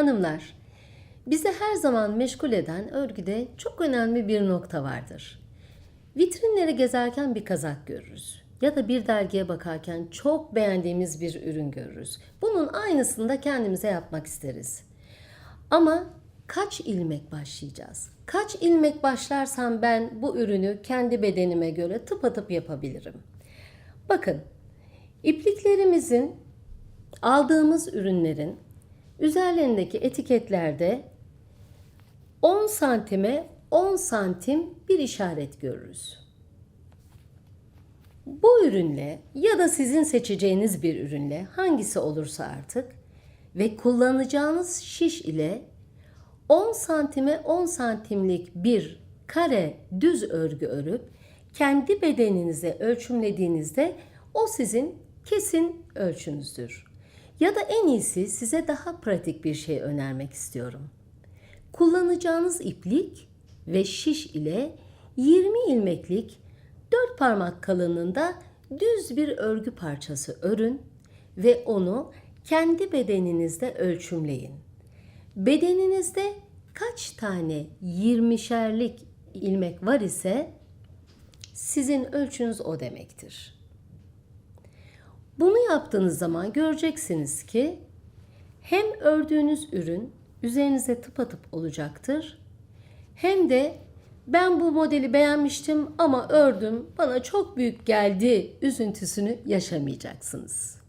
Hanımlar, bizi her zaman meşgul eden örgüde çok önemli bir nokta vardır. Vitrinleri gezerken bir kazak görürüz. Ya da bir dergiye bakarken çok beğendiğimiz bir ürün görürüz. Bunun aynısını da kendimize yapmak isteriz. Ama kaç ilmek başlayacağız? Kaç ilmek başlarsam ben bu ürünü kendi bedenime göre tıpatıp yapabilirim? Bakın, ipliklerimizin aldığımız ürünlerin üzerlerindeki etiketlerde 10 santime 10 santim bir işaret görürüz. Bu ürünle ya da sizin seçeceğiniz bir ürünle hangisi olursa artık ve kullanacağınız şiş ile 10 santime 10 santimlik bir kare düz örgü örüp kendi bedeninize ölçümlediğinizde o sizin kesin ölçünüzdür. Ya da en iyisi size daha pratik bir şey önermek istiyorum. Kullanacağınız iplik ve şiş ile 20 ilmeklik 4 parmak kalınlığında düz bir örgü parçası örün ve onu kendi bedeninizde ölçümleyin. Bedeninizde kaç tane 20'şerlik ilmek var ise sizin ölçünüz o demektir. Bunu yaptığınız zaman göreceksiniz ki hem ördüğünüz ürün üzerinize tıpatıp olacaktır hem de ben bu modeli beğenmiştim ama ördüm bana çok büyük geldi üzüntüsünü yaşamayacaksınız.